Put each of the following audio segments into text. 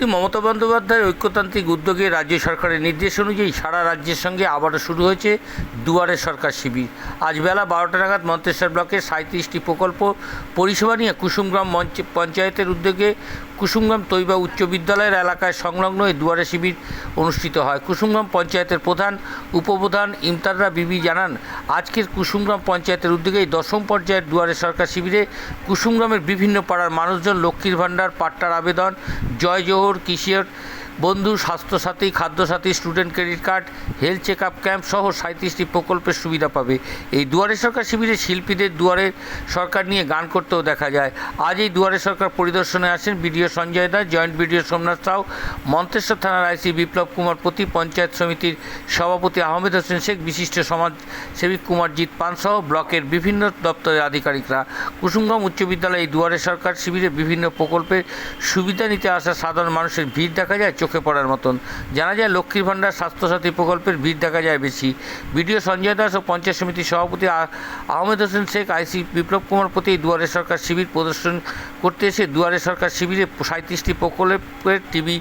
মুখ্যমন্ত্রী মমতা বন্দ্যোপাধ্যায় ঐক্যতান্ত্রিক উদ্যোগে রাজ্য সরকারের নির্দেশ অনুযায়ী সারা রাজ্যের সঙ্গে আবারও শুরু হয়েছে দুয়ারে সরকার শিবির। আজ বেলা বারোটা নাগাদ মন্তেশ্বর ব্লকের সাঁত্রিশটি প্রকল্প পরিষেবা নিয়ে কুসুমগ্রাম মঞ্চ পঞ্চায়েতের উদ্যোগে কুসুমগ্রাম তৈবা উচ্চ বিদ্যালয়ের এলাকায় সংলগ্ন এই দুয়ারে শিবির অনুষ্ঠিত হয়। কুসুমগ্রাম পঞ্চায়েতের প্রধান, উপপ্রধান ইমতাররা বিবি জানান, আজকের কুসুমগ্রাম পঞ্চায়েতের উদ্যোগে এই দশম পর্যায়ের দুয়ারে সরকার শিবিরে কুসুমগ্রামের বিভিন্ন পাড়ার মানুষজন লক্ষ্মীর ভাণ্ডার, পাট্টার আবেদন Jai Johar Kishore Bandhu, Swasthya Sathi, Khadya Sathi, student credit card, health check up camp সহ সাঁত্রিশটি প্রকল্পের সুবিধা পাবে। এই দুয়ারে সরকার শিবিরে শিল্পীদের দুয়ারে সরকার নিয়ে গান করতেও দেখা যায়। আজ এই দুয়ারে সরকার পরিদর্শনে আসেন BDO Sanjay Das, joint BDO Somnath Sau, Manteswar থানার আইসি বিপ্লব কুমার পতি পঞ্চায়েত সমিতির সভাপতি আহমেদ হোসেন শেখ, বিশিষ্ট সমাজসেবী কুমারজিৎ পান সহ ব্লকের বিভিন্ন দপ্তরের আধিকারিকরা। কুসুমগ্রাম উচ্চ বিদ্যালয়ে এই দুয়ারে সরকার শিবিরে বিভিন্ন প্রকল্পের সুবিধা নিতে আসা সাধারণ মানুষের ভিড় দেখা যায়। পড়ার মতন। জানা যায় লক্ষ্মীর ভাণ্ডার স্বাস্থ্যসাথী প্রকল্পের ভিড় দেখা যায় বেশি। বিডিও সঞ্জয় দাস ও পঞ্চায়েত সমিতির সভাপতি আহমেদ হোসেন শেখ, আইসি বিপ্লব কুমার প্রতি দুয়ারে সরকার শিবির প্রদর্শন করতে এসে দুয়ারে সরকার শিবিরে সাঁত্রিশটি প্রকল্পের টিভি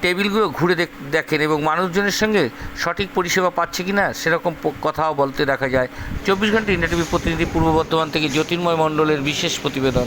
টেবিলগুলো ঘুরে দেখ- দেখেন এবং মানুষজনের সঙ্গে সঠিক পরিষেবা পাচ্ছে কি না সেরকম কথাও বলতে দেখা যায়। চব্বিশ ঘণ্টা ইন্ডিয়া টিভি প্রতিনিধি পূর্ব বর্ধমান থেকে জ্যোতির্ময় মণ্ডলের বিশেষ প্রতিবেদন।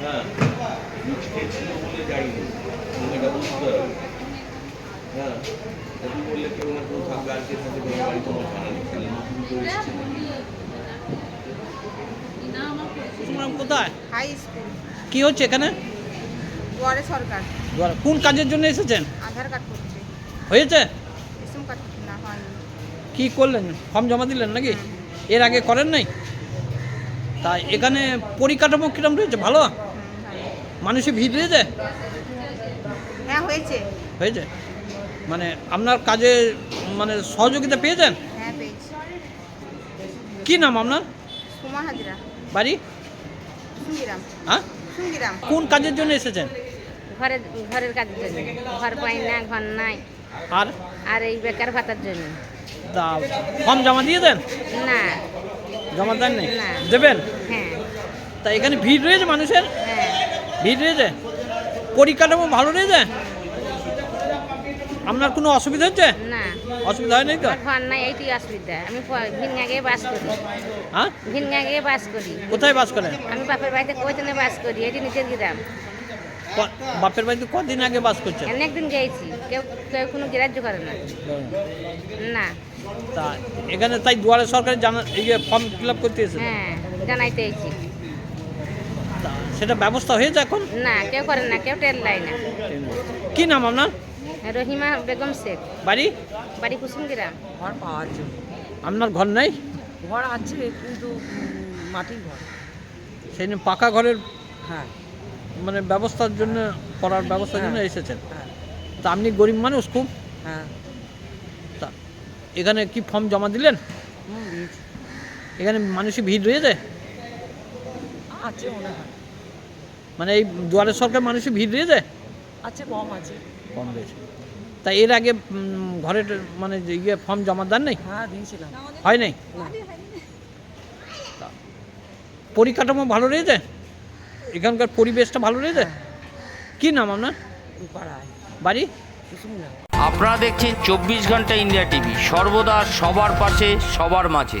হ্যাঁ মিথ্যে ছিল বলে যাইনি এটা হ্যাঁ তুমি বললে কেউ না কেউ থাকবে আর করে এসেছে কুসুমগ্রাম কোথায়? হাই স্কুল কি হচ্ছে এখানে? দুয়ারে সরকার। দুয়ারে- কোন কাজের জন্য এসেছেন? আধার কার্ড করছে হয়েছে? রেশন কার্ড না হয়নি। কি করলেন? ফর্ম জমা দিলেন নাকি? এর আগে করেন নাই? তাই এখানে পরিকাঠামো কিরম রয়েছে? ভালো? মানুষে ভিড় রয়েছে? হ্যাঁ হয়েছে। হয়েছে? মানে আপনার কাজে মানে সহযোগিতা পেয়েছেন? হ্যাঁ পেয়েছি। কি নাম আপনার? সুমা হাজরা। বাড়ি? হ্যাঁ? কোন কাজের জন্য এসেছেন? ঘরের ঘরের কাজের জন্য। ঘর পাই না ঘর নাই। আর? আর এই বেকার ভাতার জন্য। তা ফর্ম জমা দিয়ে দেন? না। জমা দেন না। দেবেন? হ্যাঁ। তা এখানে ভিড় রয়েছে মানুষের? হ্যাঁ। ভিড় রয়েছে? পরিকাঠামো ভালো রয়েছে? আপনার কোনো অসুবিধা হচ্ছে? না। অসুবিধা হয় নাই তো? ঘর নাই এইটি অসুবিধা। আমি ভিনগা গিয়ে বাস করি। হ্যাঁ? ভিনগা গিয়ে বাস করি। কোথায় বাস করেন? আমি বাপের বাড়িতে কোচনে বাস করি? এটি নিচের গ্রাম। বাপের বাড়িতে কদিন আগে বাস করছেন? অনেকদিন গেছি। কেউ কেউ কোনো গ্রাহ্য করে না। না। তা এখানে তাই দুয়ারে সরকারি জানা এই যে ফর্ম ফিল আপ করতে এসেছে? হ্যাঁ জানাইতে এইছি তা সেটা ব্যবস্থা হয়েছে এখন? না কেউ করে না কেউ টের লাই না। কি নাম আপনার? রহিমা বেগম শেখ। বাড়ি? বাড়ি কুসুম গ্রাম ঘর পাওয়ার জন্য। আপনার ঘর নেই? ঘর আছে কিন্তু মাটির ঘর। সেই জন্য পাকা ঘরের হ্যাঁ। মানে ব্যবস্থার জন্য করার ব্যবস্থার জন্য হ্যাঁ। এসেছেন। হ্যাঁ। তা আপনি গরিব মানুষ খুব? হ্যাঁ। তা এখানে কি ফর্ম জমা দিলেন? এখানে মানুষই ভিড় রয়েছে? আছে মানে এই দুয়ারের সরকার মানুষই ভিড় রয়েছে? আছে কম আছে। কম রয়েছে। তা এর আগে ঘরের মানে যে ইয়ে ফর্ম জমা দেন নাই? হ্যাঁ দিয়েছিলাম। হয় নাই? পরিকাঠামো ভালো রয়েছে? এখানকার পরিবেশটা ভালো রয়েছে? কি নাম আপনার? বাড়ি? আপনারা দেখছেন চব্বিশ ঘণ্টা ইন্ডিয়া টিভি সর্বদা সবার পাশে সবার মাঝে।